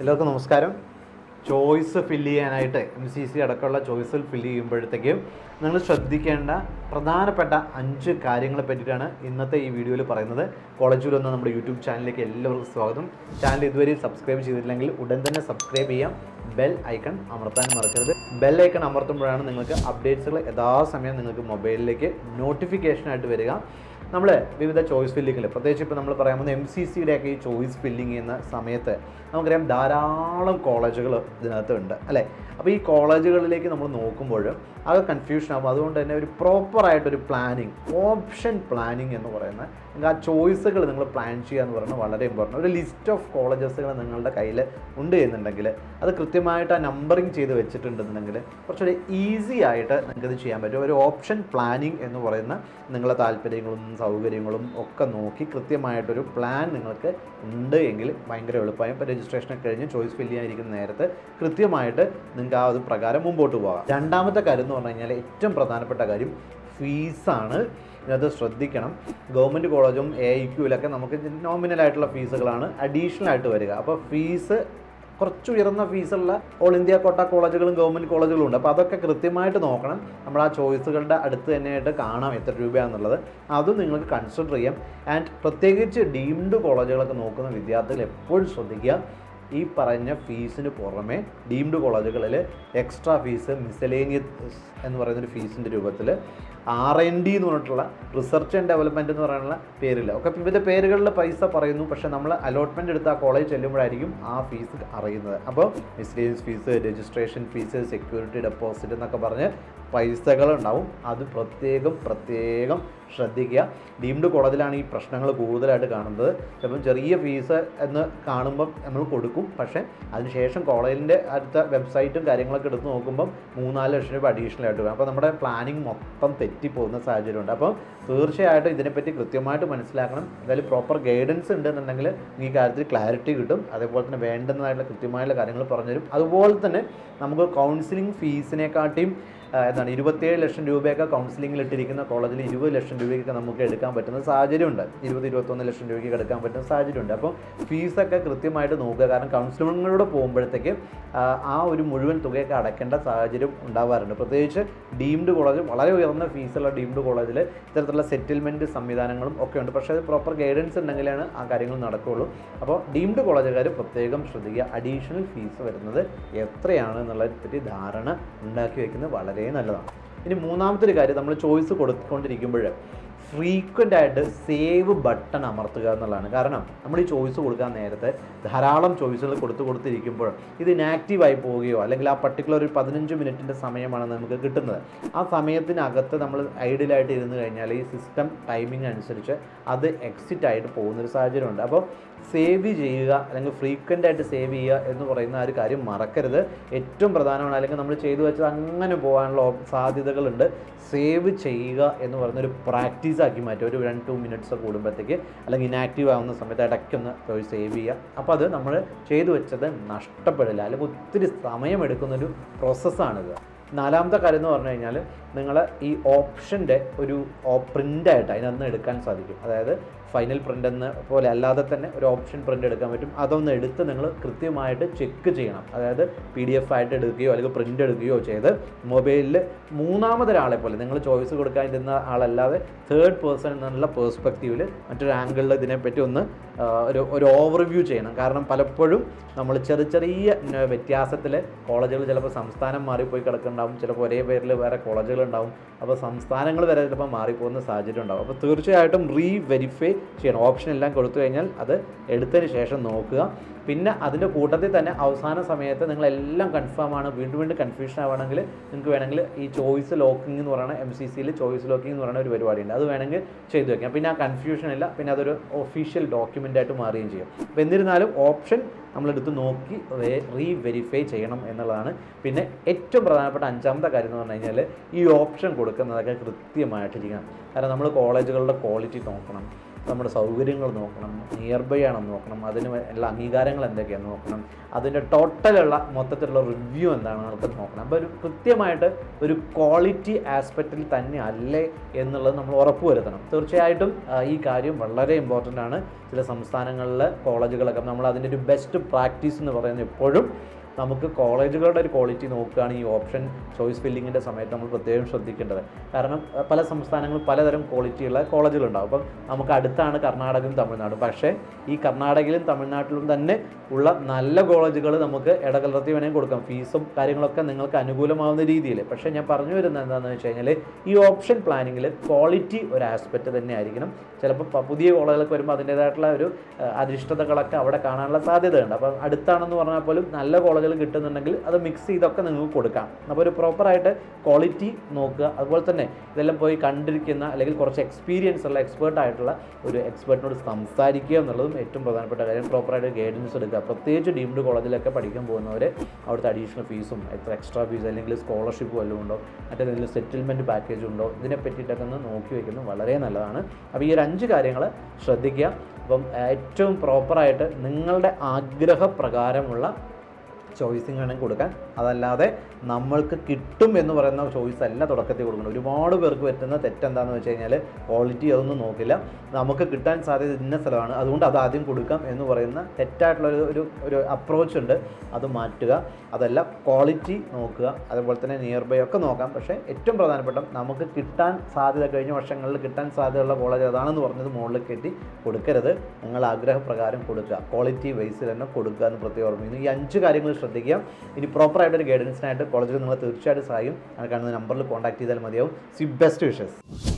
എല്ലാവർക്കും നമസ്കാരം. Choice fill ചെയ്യാനായിട്ട് എം സി സി അടക്കമുള്ള ചോയ്സിൽ ഫില്ല് ചെയ്യുമ്പോഴത്തേക്കും നിങ്ങൾ ശ്രദ്ധിക്കേണ്ട പ്രധാനപ്പെട്ട അഞ്ച് കാര്യങ്ങളെ പറ്റിയിട്ടാണ് ഇന്നത്തെ ഈ വീഡിയോയിൽ പറയുന്നത്. കോളേജിൽ വന്ന നമ്മുടെ യൂട്യൂബ് ചാനലിലേക്ക് എല്ലാവർക്കും സ്വാഗതം. ചാനൽ ഇതുവരെ സബ്സ്ക്രൈബ് ചെയ്തിട്ടില്ലെങ്കിൽ ഉടൻ തന്നെ സബ്സ്ക്രൈബ് ചെയ്യാം. ബെൽ ഐക്കൺ അമർത്താൻ മറക്കരുത്. ബെൽ ഐക്കൺ അമർത്തുമ്പോഴാണ് നിങ്ങൾക്ക് അപ്ഡേറ്റ്സുകൾ യഥാസമയം നിങ്ങൾക്ക് മൊബൈലിലേക്ക് നോട്ടിഫിക്കേഷനായിട്ട് വരിക. നമ്മൾ വിവിധ ചോയ്സ് ഫില്ലിങ്ങിൽ പ്രത്യേകിച്ച് ഇപ്പോൾ നമ്മൾ പറയാൻ പോകുന്ന എം സി സിയുടെയൊക്കെ ഈ ചോയ്സ് ഫില്ലിങ് ചെയ്യുന്ന സമയത്ത് നമുക്കറിയാം ധാരാളം കോളേജുകൾ ഇതിനകത്ത് ഉണ്ട് അല്ലേ? അപ്പോൾ ഈ കോളേജുകളിലേക്ക് നമ്മൾ നോക്കുമ്പോൾ അത് കൺഫ്യൂഷൻ ആകും അതുകൊണ്ട് തന്നെ ഒരു പ്രോപ്പറായിട്ടൊരു പ്ലാനിങ് ഓപ്ഷൻ പ്ലാനിങ് എന്ന് പറയുന്ന നിങ്ങൾക്ക് ആ ചോയ്സുകൾ നിങ്ങൾ പ്ലാൻ ചെയ്യുക എന്ന് പറയുന്നത് വളരെ ഇമ്പോർട്ടന്റ് ഒരു ലിസ്റ്റ് ഓഫ് കോളേജസുകൾ നിങ്ങളുടെ കയ്യിൽ ഉണ്ട് എന്നുണ്ടെങ്കിൽ അത് കൃത്യമായിട്ട് ആ നമ്പറിങ് ചെയ്ത് വെച്ചിട്ടുണ്ടെന്നുണ്ടെങ്കിൽ കുറച്ചുകൂടി ഈസി ആയിട്ട് നിങ്ങൾക്കത് ചെയ്യാൻ പറ്റും. ഒരു ഓപ്ഷൻ പ്ലാനിങ് എന്ന് പറയുന്ന നിങ്ങളുടെ താല്പര്യങ്ങളും സൗകര്യങ്ങളും ഒക്കെ നോക്കി കൃത്യമായിട്ടൊരു പ്ലാൻ നിങ്ങൾക്ക് ഉണ്ട് എങ്കിൽ ഭയങ്കര എളുപ്പമായി. ഇപ്പോൾ രജിസ്ട്രേഷനൊക്കെ കഴിഞ്ഞ് ചോയ്സ് ഫില്ല് ചെയ്യാനിരിക്കുന്ന നേരത്ത് കൃത്യമായിട്ട് നിങ്ങൾക്ക് ആ ഒരു പ്രകാരം മുമ്പോട്ട് പോകാം. രണ്ടാമത്തെ കാര്യം എന്ന് പറഞ്ഞു കഴിഞ്ഞാൽ ഏറ്റവും പ്രധാനപ്പെട്ട കാര്യം ഫീസാണ് ഇതിനകത്ത് ശ്രദ്ധിക്കണം. ഗവൺമെന്റ് കോളേജും എ ഐ ക്യൂലൊക്കെ നമുക്ക് നോമിനലായിട്ടുള്ള ഫീസുകളാണ് അഡീഷണൽ ആയിട്ട് വരിക. അപ്പോൾ ഫീസ് കുറച്ച് ഉയർന്ന ഫീസുള്ള ഓൾ ഇന്ത്യ കോട്ട കോളേജുകളും ഗവൺമെന്റ് കോളേജുകളും ഉണ്ട്. അപ്പോൾ അതൊക്കെ കൃത്യമായിട്ട് നോക്കണം. നമ്മൾ ആ ചോയ്സുകളുടെ അടുത്ത് തന്നെയായിട്ട് കാണാം എത്ര രൂപയാണെന്നുള്ളത്. അതും നിങ്ങൾക്ക് കൺസിഡർ ചെയ്യാം. ആൻഡ് പ്രത്യേകിച്ച് ഡീംഡ് കോളേജുകളൊക്കെ നോക്കുന്ന വിദ്യാർത്ഥികൾ എപ്പോഴും ശ്രദ്ധിക്കുക. ഈ പറഞ്ഞ ഫീസിന് പുറമെ ഡീംഡ് കോളേജുകളിൽ എക്സ്ട്രാ ഫീസ് മിസലേനിയസ് എന്ന് പറയുന്ന ഒരു ഫീസിന്റെ രൂപത്തിൽ ആർ എൻ ഡി എന്ന് പറഞ്ഞിട്ടുള്ള റിസർച്ച് ആൻഡ് ഡെവലപ്മെന്റ് എന്ന് പറയുന്ന പേരിൽ ഒക്കെ വിവിധ പേരുകളിൽ പൈസ പറയുന്നു. പക്ഷേ നമ്മൾ അലോട്ട്മെന്റ് എടുത്ത് ആ കോളേജ് ചെല്ലുമ്പോഴായിരിക്കും ആ ഫീസ് അറിയുന്നത്. അപ്പോൾ miscellaneous fees registration fees security deposit എന്നൊക്കെ പറഞ്ഞ് പൈസകൾ ഉണ്ടാവും അത് പ്രത്യേകം പ്രത്യേകം ശ്രദ്ധിക്കുക. ഡീംഡ് കോളേജിലാണ് ഈ പ്രശ്നങ്ങൾ കൂടുതലായിട്ട് കാണുന്നത്. ചിലപ്പം ചെറിയ ഫീസ് എന്ന് കാണുമ്പം നമ്മൾ കൊടുക്കും. പക്ഷേ അതിനുശേഷം കോളേജിന്റെ അടുത്ത വെബ്സൈറ്റും കാര്യങ്ങളൊക്കെ എടുത്ത് നോക്കുമ്പം മൂന്നാൽ ലക്ഷം രൂപ അഡീഷണൽ ആയിട്ട് വരും. അപ്പോൾ നമ്മുടെ പ്ലാനിങ് മൊത്തം തെറ്റിപ്പോകുന്ന സാഹചര്യമുണ്ട്. അപ്പോൾ തീർച്ചയായിട്ടും ഇതിനെപ്പറ്റി കൃത്യമായിട്ട് മനസ്സിലാക്കണം. എന്തായാലും പ്രോപ്പർ ഗൈഡൻസ് ഉണ്ടെന്നുണ്ടെങ്കിൽ ഈ കാര്യത്തിൽ ക്ലാരിറ്റി കിട്ടും. അതേപോലെ തന്നെ വേണ്ടുന്നതായിട്ടുള്ള കൃത്യമായിട്ടുള്ള കാര്യങ്ങൾ പറഞ്ഞുതരും. അതുപോലെ തന്നെ നമുക്ക് കൗൺസിലിംഗ് ഫീസിനെക്കാട്ടിയും എന്താണ് ഇരുപത്തിയേഴ് ലക്ഷം രൂപയൊക്കെ കൗൺസിലിംഗിൽ ഇട്ടിരിക്കുന്ന കോളേജിൽ ഇരുപത് ലക്ഷം രൂപയ്ക്ക് നമുക്ക് എടുക്കാൻ പറ്റുന്ന സാഹചര്യമുണ്ട്. ഇരുപത് ഇരുപത്തൊന്ന് ലക്ഷം രൂപയ്ക്ക് എടുക്കാൻ പറ്റുന്ന സാഹചര്യമുണ്ട്. അപ്പോൾ ഫീസൊക്കെ കൃത്യമായിട്ട് നോക്കുക. കാരണം കൗൺസിലിങ്ങിലൂടെ പോകുമ്പോഴത്തേക്ക് ആ, ആ ഒരു മുഴുവൻ തുകയൊക്കെ അടയ്ക്കേണ്ട സാഹചര്യം ഉണ്ടാവാറുണ്ട്. പ്രത്യേകിച്ച് ഡീംഡ് കോളേജ് വളരെ ഉയർന്ന ഫീസുള്ള ഡീംഡ് കോളേജിൽ ഇത്തരത്തിലുള്ള സെറ്റിൽമെന്റ് സംവിധാനങ്ങളും ഒക്കെ ഉണ്ട്. പക്ഷേ അത് പ്രോപ്പർ ഗൈഡൻസ് ഉണ്ടെങ്കിലാണ് ആ കാര്യങ്ങൾ നടക്കുകയുള്ളൂ. അപ്പോൾ ഡീംഡ് കോളേജുകാർ പ്രത്യേകം ശ്രദ്ധിക്കുക. അഡീഷണൽ ഫീസ് വരുന്നത് എത്രയാണ് എന്നുള്ളതിനെപ്പറ്റി ധാരണ ഉണ്ടാക്കി വയ്ക്കുന്നത് വളരെ നല്ലതാണ്. ഇനി മൂന്നാമത്തെ ഒരു കാര്യം നമ്മൾ ചോയ്സ് കൊടുത്തുകൊണ്ടിരിക്കുമ്പോൾ ഫ്രീക്വന്റ് ആയിട്ട് സേവ് ബട്ടൺ അമർത്തുക എന്നുള്ളതാണ്. കാരണം നമ്മൾ ഈ ചോയ്സ് കൊടുക്കാൻ നേരത്തെ ധാരാളം ചോയ്സുകൾ കൊടുത്തു കൊടുത്തിരിക്കുമ്പോൾ ഇത് ഇനാക്റ്റീവായി പോവുകയോ അല്ലെങ്കിൽ ആ പർട്ടിക്കുലർ ഒരു പതിനഞ്ച് മിനിറ്റിന്റെ സമയമാണ് നമുക്ക് കിട്ടുന്നത്. ആ സമയത്തിനകത്ത് നമ്മൾ ഐഡിയലായിട്ട് ഇരുന്ന് കഴിഞ്ഞാൽ ഈ സിസ്റ്റം ടൈമിംഗ് അനുസരിച്ച് അത് എക്സിറ്റ് ആയിട്ട് പോകുന്നൊരു സാഹചര്യമുണ്ട്. അപ്പോൾ സേവ് ചെയ്യുക അല്ലെങ്കിൽ ഫ്രീക്വന്റ് ആയിട്ട് സേവ് ചെയ്യുക എന്ന് പറയുന്ന ആ ഒരു കാര്യം മറക്കരുത്. ഏറ്റവും പ്രധാനമാണ് അല്ലെങ്കിൽ നമ്മൾ ചെയ്തു വെച്ചത് അങ്ങനെ പോകാനുള്ള സാധ്യതകളുണ്ട്. സേവ് ചെയ്യുക എന്ന് പറയുന്ന ഒരു പ്രാക്ടീസ് ആക്കി മാറ്റുക ഒരു രണ്ട് ടു മിനിറ്റ്സ് കൂടുമ്പോഴത്തേക്ക് അല്ലെങ്കിൽ ഇനാക്റ്റീവ് ആവുന്ന സമയത്ത് ഇടയ്ക്കൊന്ന് പോയി സേവ് ചെയ്യുക. അപ്പോൾ അത് നമ്മൾ ചെയ്തു വെച്ചത് നഷ്ടപ്പെടില്ല. അല്ലെങ്കിൽ ഒത്തിരി സമയമെടുക്കുന്നൊരു പ്രോസസ്സാണിത് നാലാമത്തെ കാര്യം എന്ന് പറഞ്ഞു കഴിഞ്ഞാൽ നിങ്ങൾ ഈ ഓപ്ഷന്റെ ഒരു പ്രിന്റായിട്ട് അതിനൊന്ന് എടുക്കാൻ സാധിക്കും. അതായത് ഫൈനൽ പ്രിന്റ് എന്ന പോലെ അല്ലാതെ തന്നെ ഒരു ഓപ്ഷൻ പ്രിന്റ് എടുക്കാൻ പറ്റും. അതൊന്ന് എടുത്ത് നിങ്ങൾ കൃത്യമായിട്ട് ചെക്ക് ചെയ്യണം. അതായത് പി ഡി എഫ് ആയിട്ട് എടുക്കുകയോ അല്ലെങ്കിൽ പ്രിന്റ് എടുക്കുകയോ ചെയ്ത് മൊബൈലിൽ മൂന്നാമതൊരാളെ പോലെ നിങ്ങൾ ചോയ്സ് കൊടുക്കാനിരുന്ന ആളല്ലാതെ തേർഡ് പേഴ്സൺ എന്നുള്ള പേഴ്സ്പെക്റ്റീവിൽ മറ്റൊരു ആംഗിളിൽ ഇതിനെപ്പറ്റി ഒന്ന് ഒരു ഒരു ഓവർവ്യൂ ചെയ്യണം. കാരണം പലപ്പോഴും നമ്മൾ ചെറിയ ചെറിയ വ്യത്യാസത്തിൽ കോളേജുകൾ ചിലപ്പോൾ സംസ്ഥാനം മാറിപ്പോയി കിടക്കുന്നുണ്ടാവും. ചിലപ്പോൾ ഒരേ പേരിൽ വേറെ കോളേജുകൾ ഉണ്ടാവും. അപ്പോൾ സംസ്ഥാനങ്ങൾ വരെ ചിലപ്പോൾ മാറിപ്പോകുന്ന സാഹചര്യം ഉണ്ടാവും. അപ്പോൾ തീർച്ചയായിട്ടും റീ വെരിഫൈ ചെയ്യണം. ഓപ്ഷൻ എല്ലാം കൊടുത്തു കഴിഞ്ഞാൽ അത് എടുത്തതിന് ശേഷം നോക്കുക. പിന്നെ അതിന്റെ കൂട്ടത്തിൽ തന്നെ അവസാന സമയത്ത് നിങ്ങളെല്ലാം കൺഫേം ആണ്. വീണ്ടും വീണ്ടും കൺഫ്യൂഷൻ ആവുകയാണെങ്കിൽ നിങ്ങൾക്ക് വേണമെങ്കിൽ ഈ ചോയ്സ് ലോക്കിംഗ് എന്ന് പറയുന്ന എം സി സിയിൽ ചോയ്സ് ലോക്കിംഗ് എന്ന് പറയുന്ന ഒരു പരിപാടിയുണ്ട്. അത് വേണമെങ്കിൽ ചെയ്തു വെക്കാം. പിന്നെ ആ കൺഫ്യൂഷൻ ഇല്ല. പിന്നെ അതൊരു ഒഫീഷ്യൽ ഡോക്യുമെന്റ് ആയിട്ട് മാറുകയും ചെയ്യും. അപ്പോൾ എന്നിരുന്നാലും ഓപ്ഷൻ നമ്മളെടുത്ത് നോക്കി റീ വെരിഫൈ ചെയ്യണം എന്നുള്ളതാണ്. പിന്നെ ഏറ്റവും പ്രധാനപ്പെട്ട അഞ്ചാമത്തെ കാര്യം എന്ന് പറഞ്ഞു കഴിഞ്ഞാൽ ഈ ഓപ്ഷൻ കൊടുക്കുന്നതൊക്കെ കൃത്യമായിട്ടിരിക്കണം. കാരണം നമ്മൾ കോളേജുകളുടെ ക്വാളിറ്റി നോക്കണം. നമ്മുടെ സൗകര്യങ്ങൾ നോക്കണം നിയർ ബൈ ആണെന്ന് നോക്കണം അതിന് എല്ലാ അംഗീകാരങ്ങൾ എന്തൊക്കെയാണ് നോക്കണം അതിന്റെ ടോട്ടലുള്ള മൊത്തത്തിലുള്ള റിവ്യൂ എന്താണ് നമുക്ക് നോക്കണം. അപ്പോൾ ഒരു കൃത്യമായിട്ട് ഒരു ക്വാളിറ്റി ആസ്പെക്റ്റിൽ തന്നെ അല്ലേ എന്നുള്ളത് നമ്മൾ ഉറപ്പ് വരുത്തണം. തീർച്ചയായിട്ടും ഈ കാര്യം വളരെ ഇമ്പോർട്ടന്റ് ആണ്. ചില സംസ്ഥാനങ്ങളിലെ കോളേജുകളൊക്കെ നമ്മൾ അതിന്റെ ഒരു ബെസ്റ്റ് പ്രാക്ടീസ് എന്ന് പറയുന്നത് എപ്പോഴും നമുക്ക് കോളേജുകളുടെ ഒരു ക്വാളിറ്റി നോക്കുകയാണ് ഈ ഓപ്ഷൻ ചോയ്സ് ഫില്ലിങ്ങിന്റെ സമയത്ത് നമ്മൾ പ്രത്യേകം ശ്രദ്ധിക്കേണ്ടത്. കാരണം പല സംസ്ഥാനങ്ങളും പലതരം ക്വാളിറ്റിയുള്ള കോളേജുകളുണ്ടാവും അപ്പം നമുക്ക് അടുത്താണ് കർണാടകയും തമിഴ്നാടും. പക്ഷേ ഈ കർണാടകയിലും തമിഴ്നാട്ടിലും തന്നെ ഉള്ള നല്ല കോളേജുകൾ നമുക്ക് ഇടകലർത്തി വേണമെങ്കിൽ കൊടുക്കാം. ഫീസും കാര്യങ്ങളൊക്കെ നിങ്ങൾക്ക് അനുകൂലമാവുന്ന രീതിയിൽ. പക്ഷേ ഞാൻ പറഞ്ഞു വരുന്നത് എന്താണെന്ന് വെച്ച് കഴിഞ്ഞാൽ ഈ ഓപ്ഷൻ പ്ലാനിങ്ങിൽ ക്വാളിറ്റി ഒരു ആസ്പെക്റ്റ് തന്നെ ആയിരിക്കണം ചിലപ്പോൾ പുതിയ കോളേജുകളൊക്കെ വരുമ്പോൾ അതിന്റേതായിട്ടുള്ള ഒരു അധിഷ്ഠതകളൊക്കെ അവിടെ കാണാനുള്ള സാധ്യതയുണ്ട്. അപ്പം അടുത്താണെന്ന് പറഞ്ഞാൽ പോലും നല്ല കോളേജുകൾ കിട്ടുന്നുണ്ടെങ്കിൽ അത് മിക്സ് ചെയ്തൊക്കെ നിങ്ങൾക്ക് കൊടുക്കാം. അപ്പോൾ ഒരു പ്രോപ്പറായിട്ട് ക്വാളിറ്റി നോക്കുക. അതുപോലെ തന്നെ ഇതെല്ലാം പോയി കണ്ടിരിക്കുന്ന അല്ലെങ്കിൽ കുറച്ച് എക്സ്പീരിയൻസ് ഉള്ള എക്സ്പേർട്ട് ആയിട്ടുള്ള ഒരു എക്സ്പേർട്ടിനോട് സംസാരിക്കുക എന്നുള്ളതും ഏറ്റവും പ്രധാനപ്പെട്ട കാര്യം. പ്രോപ്പറായിട്ട് ഗൈഡൻസ് എടുക്കുക. പ്രത്യേകിച്ച് ഡീംഡ് കോളേജിലൊക്കെ പഠിക്കാൻ പോകുന്നവർ അവിടുത്തെ അഡീഷണൽ ഫീസും എത്ര എക്സ്ട്രാ ഫീസ് അല്ലെങ്കിൽ സ്കോളർഷിപ്പ് വല്ലതും ഉണ്ടോ? മറ്റേതെങ്കിലും സെറ്റിൽമെന്റ് പാക്കേജ് ഉണ്ടോ? ഇതിനെ പറ്റിയിട്ടൊക്കെ ഒന്ന് നോക്കി വയ്ക്കുന്നത് വളരെ നല്ലതാണ്. അപ്പോൾ ഈ ഒരു അഞ്ച് കാര്യങ്ങൾ ശ്രദ്ധിക്കുക. അപ്പം ഏറ്റവും പ്രോപ്പറായിട്ട് നിങ്ങളുടെ ആഗ്രഹപ്രകാരമുള്ള ചോയ്സിങ് വേണമെങ്കിൽ കൊടുക്കാൻ. അതല്ലാതെ നമ്മൾക്ക് കിട്ടും എന്ന് പറയുന്ന ചോയ്സ് അല്ല തുടക്കത്തിൽ കൊടുക്കണം ഒരുപാട് പേർക്ക് പറ്റുന്ന തെറ്റെന്താണെന്ന് വെച്ച് കഴിഞ്ഞാൽ ക്വാളിറ്റി അതൊന്നും നോക്കില്ല. നമുക്ക് കിട്ടാൻ സാധ്യത ഇന്ന സ്ഥലമാണ്. അതുകൊണ്ട് അത് ആദ്യം കൊടുക്കാം എന്ന് പറയുന്ന തെറ്റായിട്ടുള്ള ഒരു ഒരു അപ്രോച്ച് ഉണ്ട്. അത് മാറ്റുക. അതല്ല ക്വാളിറ്റി നോക്കുക. അതുപോലെ തന്നെ നിയർ ബൈ ഒക്കെ നോക്കാം. പക്ഷേ ഏറ്റവും പ്രധാനപ്പെട്ട നമുക്ക് കിട്ടാൻ സാധ്യത കഴിഞ്ഞ വർഷങ്ങളിൽ കിട്ടാൻ സാധ്യതയുള്ള കോളേജ് അതാണെന്ന് പറഞ്ഞത് മുകളിൽ കയറ്റി കൊടുക്കരുത്. നിങ്ങൾ ആഗ്രഹപ്രകാരം കൊടുക്കുക ക്വാളിറ്റി വൈസിൽ തന്നെ കൊടുക്കുക എന്ന് പ്രത്യേകം ഓർമ്മിക്കുന്നു. ഈ അഞ്ച് കാര്യങ്ങൾ ശ്രദ്ധിക്കുക. ഇനി പ്രോപ്പറായിട്ടൊരു ഗൈഡൻസിനായിട്ട് കോളേജിൽ നിങ്ങൾ തീർച്ചയായിട്ടും സഹായിക്കും. അത് കാണുന്ന നമ്പറിൽ കോൺടാക്ട് ചെയ്താൽ മതിയാവും. C best wishes